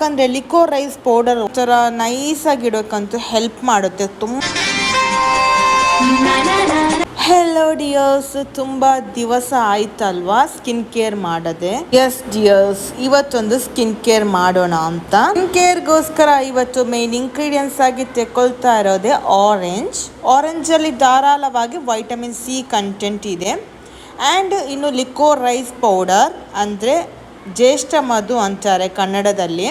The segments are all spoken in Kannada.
ಯಾಕಂದ್ರೆ ಲಿಕೋ ರೈಸ್ ಪೌಡರ್ ಒಂಥರ ನೈಸ್ ಆಗಿ ಇಡೋಕ್ಕಂತೂ ಹೆಲ್ಪ್ ಮಾಡುತ್ತೆ. ತುಂಬ ಹೆಲೋ ಡಿಯರ್ಸ್ ತುಂಬಾ ದಿವಸ ಆಯ್ತಲ್ವಾ ಸ್ಕಿನ್ ಕೇರ್ ಮಾಡದೆ? ಎಸ್ ಡಿಯರ್ಸ್ ಇವತ್ತೊಂದು ಸ್ಕಿನ್ ಕೇರ್ ಮಾಡೋಣ ಅಂತ. ಸ್ಕಿನ್ ಕೇರ್ಗೋಸ್ಕರ ಇವತ್ತು ಮೇನ್ ಇಂಗ್ರೀಡಿಯೆಂಟ್ಸ್ ಆಗಿ ತೆಕೊಳ್ತಾ ಇರೋದೇ ಆರೆಂಜ್ ಆರೆಂಜ್ ಅಲ್ಲಿ ಧಾರಾಳವಾಗಿ ವೈಟಮಿನ್ ಸಿ ಕಂಟೆಂಟ್ ಇದೆ. ಆ್ಯಂಡ್ ಇನ್ನು ಲಿಕೋ ರೈಸ್ ಪೌಡರ್ ಅಂದರೆ ಜ್ಯೇಷ್ಠ ಮಧು ಅಂತಾರೆ ಕನ್ನಡದಲ್ಲಿ.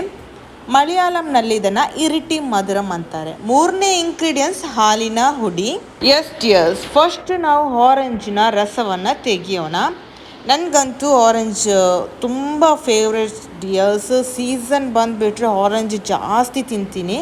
ಮಲಯಾಳಂನಲ್ಲಿ ಇದನ್ನ ಇರಿಟಿ ಮಧುರಂ ಅಂತಾರೆ. ಮೂರನೇ ಇಂಗ್ರೀಡಿಯೆಂಟ್ಸ್ ಹಾಲಿನ ಹುಡಿ. ಎಸ್ ಡಿಯರ್ಸ್ ಫಸ್ಟ್ ನಾವು ಆರೆಂಜಿನ ರಸವನ್ನು ತೆಗಿಯೋಣ. ನನಗಂತೂ ಆರೆಂಜ್ ತುಂಬ ಫೇವ್ರೆಟ್ ಡಿಯರ್ಸ್ ಸೀಸನ್ ಬಂದುಬಿಟ್ರೆ ಆರೆಂಜ್ ಜಾಸ್ತಿ ತಿಂತೀನಿ.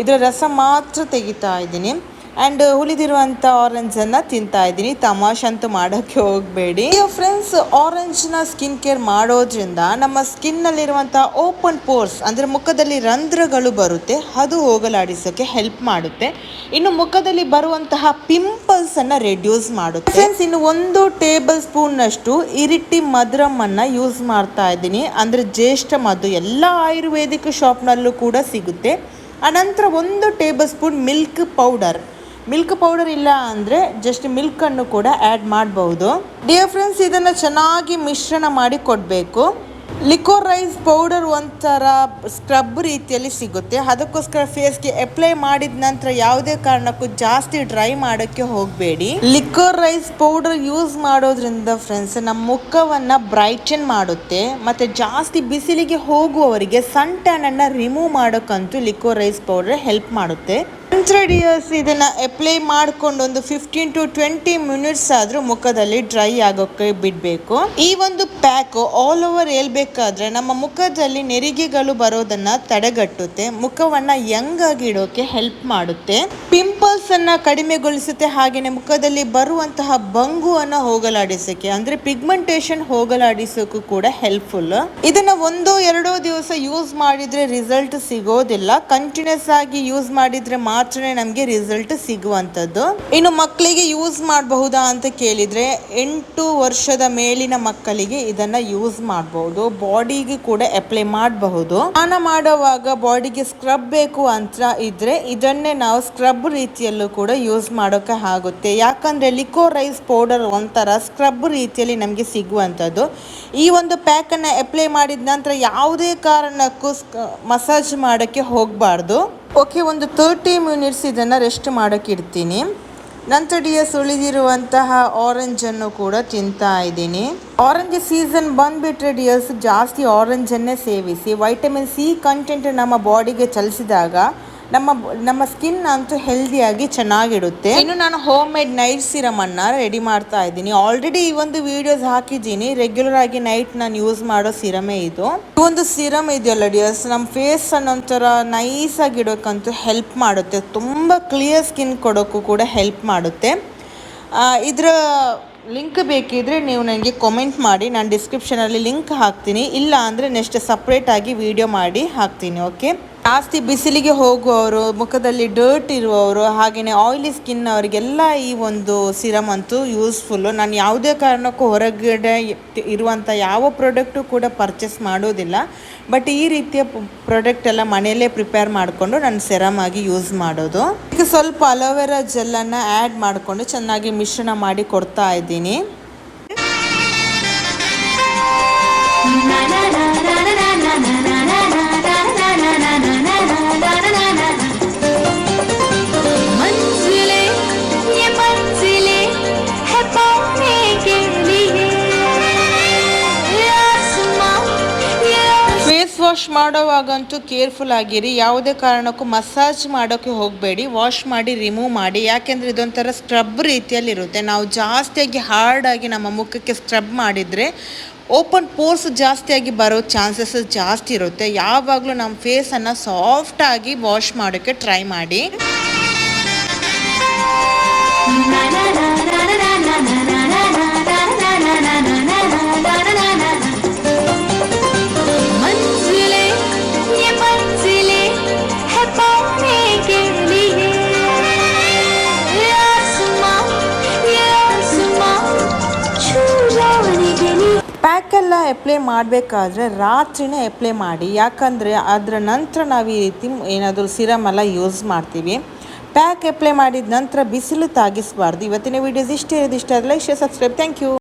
ಇದರ ರಸ ಮಾತ್ರ ತೆಗಿತಾ ಇದ್ದೀನಿ. ಆ್ಯಂಡ್ ಉಳಿದಿರುವಂಥ ಆರೆಂಜನ್ನು ತಿಂತಾ ಇದ್ದೀನಿ. ತಮಾಷೆ ಅಂತೂ ಮಾಡೋಕ್ಕೆ ಹೋಗಬೇಡಿ. ಫ್ರೆಂಡ್ಸ್ ಆರೆಂಜ್ನ ಸ್ಕಿನ್ ಕೇರ್ ಮಾಡೋದ್ರಿಂದ ನಮ್ಮ ಸ್ಕಿನ್ನಲ್ಲಿರುವಂಥ ಓಪನ್ ಪೋರ್ಸ್ ಅಂದರೆ ಮುಖದಲ್ಲಿ ರಂಧ್ರಗಳು ಬರುತ್ತೆ, ಅದು ಹೋಗಲಾಡಿಸೋಕ್ಕೆ ಹೆಲ್ಪ್ ಮಾಡುತ್ತೆ. ಇನ್ನು ಮುಖದಲ್ಲಿ ಬರುವಂತಹ ಪಿಂಪಲ್ಸನ್ನು ರೆಡ್ಯೂಸ್ ಮಾಡುತ್ತೆ. ಫ್ರೆಂಡ್ಸ್ ಇನ್ನು ಒಂದು ಟೇಬಲ್ ಸ್ಪೂನ್ನಷ್ಟು ಇರಿಟಿ ಮಧುರಮನ್ನು ಯೂಸ್ ಮಾಡ್ತಾ ಇದ್ದೀನಿ. ಅಂದರೆ ಜ್ಯೇಷ್ಠ ಮಧು, ಎಲ್ಲ ಆಯುರ್ವೇದಿಕ್ ಶಾಪ್ನಲ್ಲೂ ಕೂಡ ಸಿಗುತ್ತೆ. ಅನಂತರ ಒಂದು tablespoon milk powder milk powder ಇಲ್ಲ ಅಂದರೆ ಜಸ್ಟ್ ಮಿಲ್ಕನ್ನು ಕೂಡ ಆ್ಯಡ್ ಮಾಡಬಹುದು ಡಿಯರ್ ಫ್ರೆಂಡ್ಸ್ ಇದನ್ನು ಚೆನ್ನಾಗಿ ಮಿಶ್ರಣ ಮಾಡಿ ಕೊಡಬೇಕು. ಲಿಕೋರ್ ರೈಸ್ ಪೌಡರ್ ಒಂಥರ ಸ್ಕ್ರಬ್ ರೀತಿಯಲ್ಲಿ ಸಿಗುತ್ತೆ. ಅದಕ್ಕೋಸ್ಕರ ಫೇಸ್ಗೆ ಅಪ್ಲೈ ಮಾಡಿದ ನಂತರ ಯಾವುದೇ ಕಾರಣಕ್ಕೂ ಜಾಸ್ತಿ ಡ್ರೈ ಮಾಡೋಕ್ಕೆ ಹೋಗಬೇಡಿ. ಲಿಕೋರ್ ರೈಸ್ ಪೌಡರ್ ಯೂಸ್ ಮಾಡೋದ್ರಿಂದ ಫ್ರೆಂಡ್ಸ್ ನಮ್ಮ ಮುಖವನ್ನು ಬ್ರೈಟನ್ ಮಾಡುತ್ತೆ. ಮತ್ತು ಜಾಸ್ತಿ ಬಿಸಿಲಿಗೆ ಹೋಗುವವರಿಗೆ ಸನ್ ಟ್ಯಾನನ್ನು ರಿಮೂವ್ ಮಾಡೋಕ್ಕಂತೂ ಲಿಕೋರ್ ರೈಸ್ ಪೌಡರ್ ಹೆಲ್ಪ್ ಮಾಡುತ್ತೆ. ಡಿಯರ್ಸ್ ಇದನ್ನ ಅಪ್ಲೈ ಮಾಡ್ಕೊಂಡು ಒಂದು ಫಿಫ್ಟೀನ್ ಟು ಟ್ವೆಂಟಿ ಮಿನಿಟ್ಸ್ ಆದರೂ ಮುಖದಲ್ಲಿ ಡ್ರೈ ಆಗೋಕ್ಕೆ ಬಿಡಬೇಕು. ಈ ಒಂದು ಪ್ಯಾಕ್ ಆಲ್ ಓವರ್ ಹೇಳ್ಬೇಕಾದ್ರೆ ನಮ್ಮ ಮುಖದಲ್ಲಿ ನೆರಿಗೆಗಳು ಬರೋದನ್ನ ತಡೆಗಟ್ಟುತ್ತೆ. ಮುಖವನ್ನ ಯಂಗ್ ಆಗಿ ಇಡೋಕೆ ಹೆಲ್ಪ್ ಮಾಡುತ್ತೆ. ಪಿಂಪಲ್ಸ್ ಅನ್ನ ಕಡಿಮೆಗೊಳಿಸುತ್ತೆ. ಹಾಗೆಯೇ ಮುಖದಲ್ಲಿ ಬರುವಂತಹ ಬಂಗುವನ್ನ ಹೋಗಲಾಡಿಸೋಕೆ, ಅಂದ್ರೆ ಪಿಗ್ಮೆಂಟೇಷನ್ ಹೋಗಲಾಡಿಸೋಕು ಕೂಡ ಹೆಲ್ಪ್ಫುಲ್ ಇದನ್ನ ಒಂದೋ ಎರಡೋ ದಿವಸ ಯೂಸ್ ಮಾಡಿದ್ರೆ ರಿಸಲ್ಟ್ ಸಿಗೋದಿಲ್ಲ. ಕಂಟಿನ್ಯೂಸ್ ಆಗಿ ಯೂಸ್ ಮಾಡಿದ್ರೆ ಮಾತ್ರನೇ ನಮಗೆ ರಿಸಲ್ಟ್ ಸಿಗುವಂಥದ್ದು. ಇನ್ನು ಮಕ್ಕಳಿಗೆ ಯೂಸ್ ಮಾಡಬಹುದಾ ಅಂತ ಕೇಳಿದರೆ, ಎಂಟು ವರ್ಷದ ಮೇಲಿನ ಮಕ್ಕಳಿಗೆ ಇದನ್ನ ಯೂಸ್ ಮಾಡಬಹುದು ಬಾಡಿಗೆ ಕೂಡ ಅಪ್ಲೈ ಮಾಡಬಹುದು. ಸ್ನಾನ ಮಾಡುವಾಗ ಬಾಡಿಗೆ ಸ್ಕ್ರಬ್ ಬೇಕು ಅಂತ ಇದ್ರೆ ಇದನ್ನೇ ನಾವು ಸ್ಕ್ರಬ್ ರೀತಿಯಲ್ಲೂ ಕೂಡ ಯೂಸ್ ಮಾಡೋಕೆ ಆಗುತ್ತೆ. ಯಾಕಂದ್ರೆ ಲಿಕೋ ರೈಸ್ ಪೌಡರ್ ಒಂಥರ ಸ್ಕ್ರಬ್ ರೀತಿಯಲ್ಲಿ ನಮಗೆ ಸಿಗುವಂಥದ್ದು. ಈ ಒಂದು ಪ್ಯಾಕನ್ನು ಅಪ್ಲೈ ಮಾಡಿದ ನಂತರ ಯಾವುದೇ ಕಾರಣಕ್ಕೂ ಮಸಾಜ್ ಮಾಡೋಕ್ಕೆ ಹೋಗಬಾರ್ದು. ಓಕೆ, ಒಂದು ತರ್ಟಿ ಮಿನಿಟ್ಸ್ ಇದನ್ನು ರೆಸ್ಟ್ ಮಾಡೋಕ್ಕಿಡ್ತೀನಿ ನಂತರ ಡಿಯಸ್ ಉಳಿದಿರುವಂತಹ ಆರೆಂಜನ್ನು ಕೂಡ ತಿಂತಾ ಇದ್ದೀನಿ. ಆರೆಂಜ್ ಸೀಸನ್ ಬಂದುಬಿಟ್ರೆ ಡಿಯರ್ಸ್ ಜಾಸ್ತಿ ಆರೆಂಜನ್ನೇ ಸೇವಿಸಿ ವೈಟಮಿನ್ ಸಿ ಕಂಟೆಂಟ್ ನಮ್ಮ ಬಾಡಿಗೆ ಚಲಿಸಿದಾಗ ನಮ್ಮ ನಮ್ಮ ಸ್ಕಿನ್ ಅಂತೂ ಹೆಲ್ದಿಯಾಗಿ ಚೆನ್ನಾಗಿಡುತ್ತೆ ಇನ್ನು ನಾನು ಹೋಮ್ ಮೇಡ್ ನೈಟ್ ಸಿರಮ್ ಅನ್ನ ರೆಡಿ ಮಾಡ್ತಾ ಇದ್ದೀನಿ. ಆಲ್ರೆಡಿ ಈ ಒಂದು ವಿಡಿಯೋಸ್ ಹಾಕಿದ್ದೀನಿ. ರೆಗ್ಯುಲರ್ ಆಗಿ ನೈಟ್ ನಾನು ಯೂಸ್ ಮಾಡೋ ಸಿರಮೇ ಇದು. ಈ ಒಂದು ಸಿರಮ್ ಇದೆಯಲ್ಲ ಡಿಯರ್ಸ್ ನಮ್ಮ ಫೇಸ್ ಅನ್ನ ಒಂಥರ ನೈಸ್ ಆಗಿ ಇಡೋಕ್ಕಂತೂ ಹೆಲ್ಪ್ ಮಾಡುತ್ತೆ. ತುಂಬ ಕ್ಲಿಯರ್ ಸ್ಕಿನ್ ಕೊಡೋಕ್ಕೂ ಕೂಡ ಹೆಲ್ಪ್ ಮಾಡುತ್ತೆ. ಇದರ ಲಿಂಕ್ ಬೇಕಿದ್ರೆ ನೀವು ನನಗೆ ಕಾಮೆಂಟ್ ಮಾಡಿ. ನಾನು ಡಿಸ್ಕ್ರಿಪ್ಷನಲ್ಲಿ ಲಿಂಕ್ ಹಾಕ್ತೀನಿ. ಇಲ್ಲ ಅಂದರೆ ನೆಕ್ಸ್ಟ್ ಸಪ್ರೇಟಾಗಿ ವಿಡಿಯೋ ಮಾಡಿ ಹಾಕ್ತೀನಿ ಓಕೆ ಜಾಸ್ತಿ ಬಿಸಿಲಿಗೆ ಹೋಗುವವರು, ಮುಖದಲ್ಲಿ ಡರ್ಟ್ ಇರುವವರು ಹಾಗೆಯೇ ಆಯಿಲಿ ಸ್ಕಿನ್ ಅವರಿಗೆಲ್ಲ ಈ ಒಂದು ಸಿರಮ್ ಅಂತೂ ಯೂಸ್ಫುಲ್ಲು ನಾನು ಯಾವುದೇ ಕಾರಣಕ್ಕೂ ಹೊರಗಡೆ ಇರುವಂಥ ಯಾವ ಪ್ರಾಡಕ್ಟು ಕೂಡ ಪರ್ಚೇಸ್ ಮಾಡೋದಿಲ್ಲ. ಬಟ್ ಈ ರೀತಿಯ ಪ್ರಾಡಕ್ಟ್ ಎಲ್ಲ ಮನೆಯಲ್ಲೇ ಪ್ರಿಪೇರ್ ಮಾಡಿಕೊಂಡು ನಾನು ಸೆರಮ್ ಆಗಿ ಯೂಸ್ ಮಾಡೋದು. ಈಗ ಸ್ವಲ್ಪ ಅಲೋವೆರಾ ಜೆಲ್ಲನ್ನು ಆ್ಯಡ್ ಮಾಡಿಕೊಂಡು ಚೆನ್ನಾಗಿ ಮಿಶ್ರಣ ಮಾಡಿ ಕೊಡ್ತಾ ಇದ್ದೀನಿ. ವಾಶ್ ಮಾಡೋವಾಗಂತೂ ಕೇರ್ಫುಲ್ ಆಗಿರಿ. ಯಾವುದೇ ಕಾರಣಕ್ಕೂ ಮಸಾಜ್ ಮಾಡೋಕ್ಕೆ ಹೋಗಬೇಡಿ. ವಾಶ್ ಮಾಡಿ ರಿಮೂವ್ ಮಾಡಿ. ಯಾಕೆಂದರೆ ಇದೊಂಥರ ಸ್ಕ್ರಬ್ ರೀತಿಯಲ್ಲಿರುತ್ತೆ. ನಾವು ಜಾಸ್ತಿಯಾಗಿ ಹಾರ್ಡಾಗಿ ನಮ್ಮ ಮುಖಕ್ಕೆ ಸ್ಕ್ರಬ್ ಮಾಡಿದರೆ ಓಪನ್ ಪೋರ್ಸ್ ಜಾಸ್ತಿಯಾಗಿ ಬರೋ ಚಾನ್ಸಸ್ ಜಾಸ್ತಿ ಇರುತ್ತೆ. ಯಾವಾಗಲೂ ನಮ್ಮ ಫೇಸನ್ನು ಸಾಫ್ಟಾಗಿ ವಾಶ್ ಮಾಡೋಕ್ಕೆ ಟ್ರೈ ಮಾಡಿ. ಪ್ಯಾಕೆಲ್ಲ ಎಪ್ಲೈ ಮಾಡಬೇಕಾದ್ರೆ ರಾತ್ರಿನೇ ಅಪ್ಲೈ ಮಾಡಿ. ಯಾಕಂದರೆ ಅದರ ನಂತರ ನಾವು ಈ ರೀತಿ ಏನಾದರೂ ಎಲ್ಲ ಯೂಸ್ ಮಾಡ್ತೀವಿ. ಪ್ಯಾಕ್ ಅಪ್ಲೈ ಮಾಡಿದ ನಂತರ ಬಿಸಿಲು ತಾಗಿಸಬಾರ್ದು. ಇವತ್ತಿನ ವೀಡಿಯೋಸ್ ಇಷ್ಟೇ ಇರೋದು ಇಷ್ಟ ಆದರೆ ಇಷ್ಟೇ ಸಬ್ಸ್ಕ್ರೈಬ್ ಥ್ಯಾಂಕ್ ಯು